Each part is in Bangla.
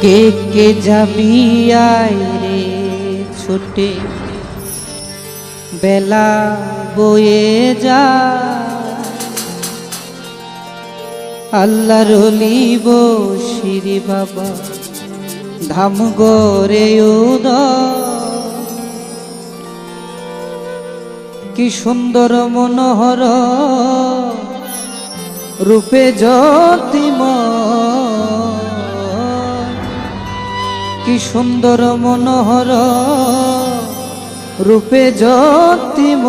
কে কে যাবি আয় রে ছুটে? বেলা বয়ে যা আল্লাহর অলিব শিরি বাবা, ধাম গরে কি সুন্দর মনোহর, রূপে জ্যোতিম কি সুন্দর মনোহর রূপে জ্যোতিম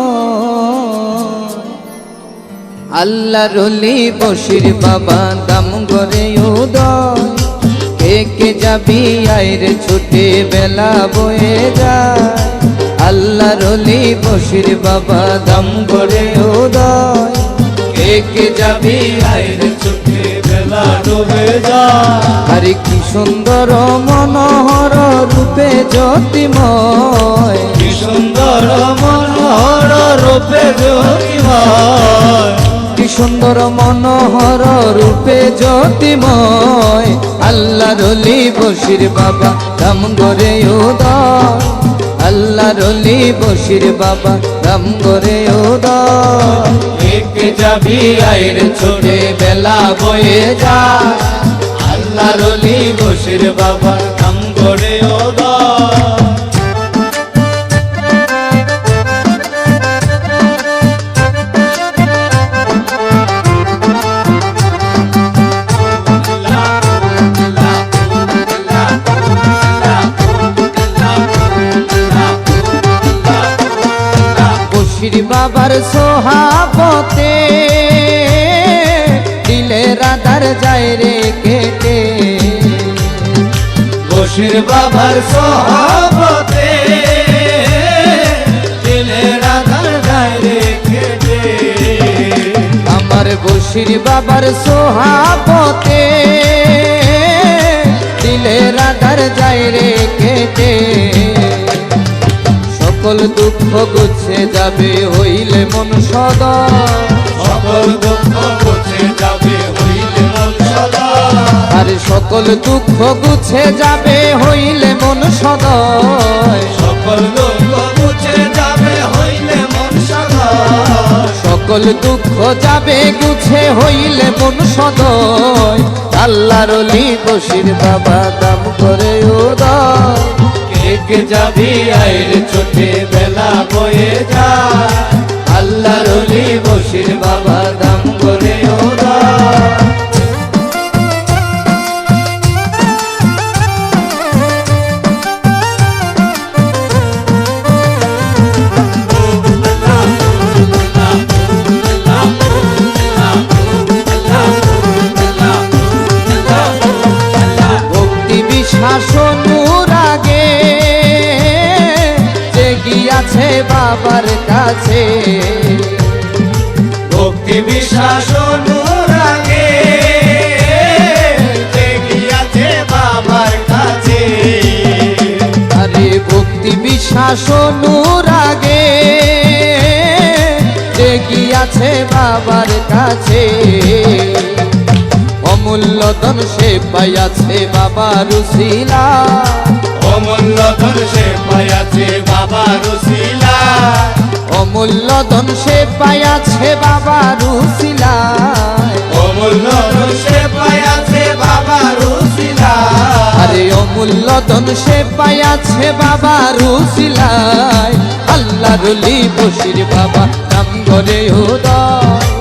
আল্লাহ রলি বসির বাবা দাম গরে উদয়। কে কে যাবি আইর ছুটে বেলা বয়ে যায়। আল্লাহ রলি বসির বাবা দাম গরে উদয়। কে কে যাবি আইর চোখে বেলা ডুবে যায়। আরে কি সুন্দর মনোহর রূপে জ্যোতিময়। কি সুন্দর মনোহর রূপে জ্যোতিময়। কি সুন্দর মনোহর রূপে জ্যোতিময়। আল্লাহ রলি বসির বাবা রাম গরে উদয় আল্লাহ রলি বসির বাবা রাম গরে উদয় একে যাবি আইর ছোটে বেলা বয়ে যায় আল্লাহ রলি বসির বাবা নাম করে বসির বাবার সোহাবতে বসির বাবার সহাবতে দিলে রাধার গায়ে কেটে আমার বসির বাবার সোহাবতে দিলে রাধার যায় রে কেটে সকল দুঃখ গুছে যাবে হইলে মন সদা সকল দুঃখ মুছে যাবে আর সকল দুঃখ গুছে যাবে হইলে মন সদয়। সকল দুঃখ মুছে যাবে হইলে মন সদা সকল দুঃখ যাবে গুছে হইলে মন সদয়। আল্লাহর অলি বসির বাবা দাম করে উদয়। কে যাবি আইর ছোটে বেলা বয়ে যায়। ভক্তি আগে যে গিয়াছে বাবার কাছে। ভক্তি বিশ্বাস ধন সে পাইয়াছে বাবা রুশিলা। অমূল্য ধন সে পায়াছে বাবা রসিলা অমূল্য ধন সে পাইয়াছে বাবা রুশিলা। অমূল্য ধন সে পায়াছে বাবা রসিলা আরে অমূল্য ধন সে পাইয়াছে বাবা রুশিলায়। আল্লাহ রুলি বসির বাবা নাম করে উদয়।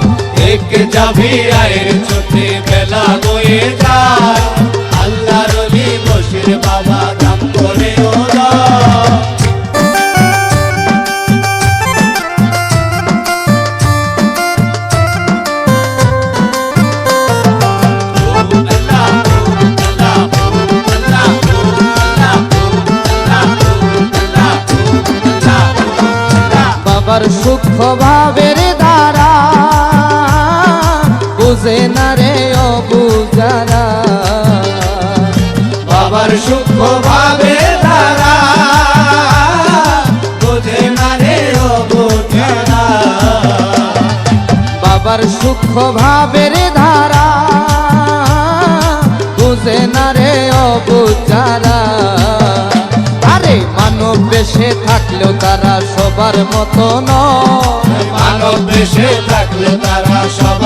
এক যাবি আয়ের ছোটে বেলা বয়ে যায়। আল্লাহ রলি বসির বাবা দাম করে ওরা সূক্ষ্ম ভাবের বুঝে না রে অবুজারা বাবার সূক্ষ্ম ভাবে তারা বোঝে না রে ও বোঝে বাবার সূক্ষ্ম ভাবের ধারা বুঝে না রে অবুজ যারা। আরে মানব বেশে থাকলেও তারা সবার মতো নয়। মানব দেশে থাকলে তারা আরে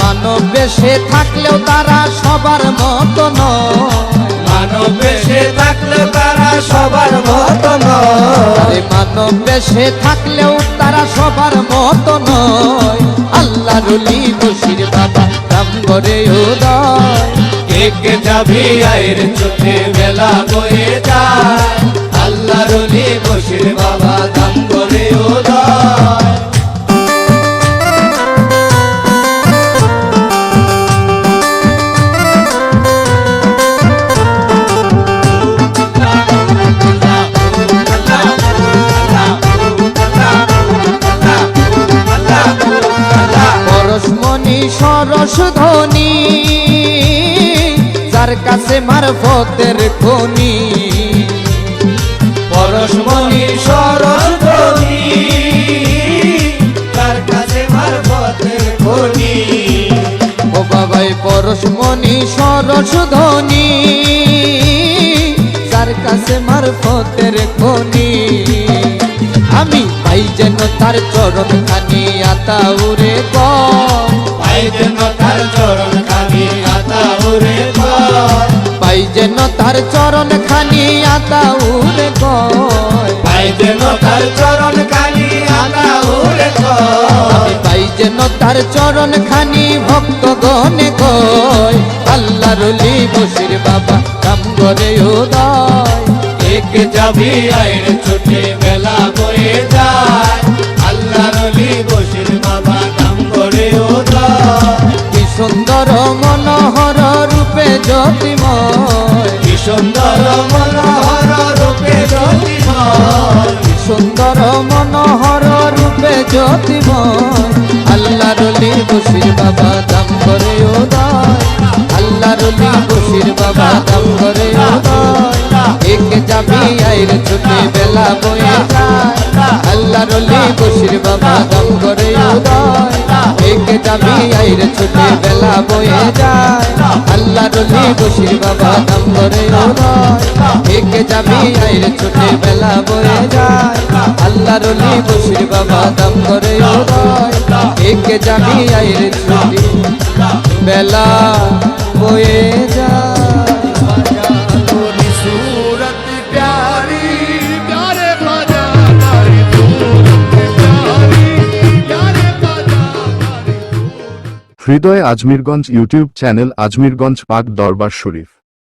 মানব বেশে থাকলেও তারা সবার মত নয়। মানব দেশে থাকলে তারা সবার মতো নয়। মানব বেশে থাকলেও তারা সবার মত নয়। আল্লাহ রুলি বসির বাবা রাম করে উদয়। কে কে যাবি আয়ের চোখে বেলা বয়ে যায়। আল্লাহ রলি বসির বাবা দাম করে মারফতের খনি। পরশমণি সরস ধ্বনি তার কাছে মারফতের খনি? ও বাবাই পরশমণি সরস ধ্বনি যার কাছে মারফতের খনি। আমি পাই যেন তার চরণ খানি আতা উরে পাই যেন তার চরণ যেন তার চরণ খানি আতা উরে কয়। পাই যেন তার চরণ খানি আতা উরে কয়। আমি পাই যেন তার চরণ খানি ভক্ত গনে কয়। আল্লাহ রলি বসির বাবা কাম করে উদয়। এক যাবি আইর ছোটে বেলা বয়ে যায়। আল্লাহ রলি বসির বাবা নাম করে উদয়। কি সুন্দর মনোহর রূপে জ্যোতিময় সুন্দর মনোহর রূপে জ্যোতিময়। সুন্দর মনোহর রূপে জ্যোতিময়। আল্লাহ রলি বসির বাবা দাম করে আল্লাহ রলি বসির বাবা দাম করে এক যাবি আইর ছুটে বেলা বয়ে যায়। আল্লাহ রলি বসির বাবা দাম করে এক যাবি আইর ছুটে বেলা বয়ে যায়। আল্লাহ রলি বসির বাবা দাম করে একে যাবি আইর ছোটে বেলা বয়ে যায়। আল্লাহ রলি বসির বাবা দাম করে যাবি আইর ছোটে বেলা বয়ে যায়। হৃদয় আজমিরগঞ্জ ইউটিউব চ্যানেল আজমিরগঞ্জ পাক দরবার শরীফ।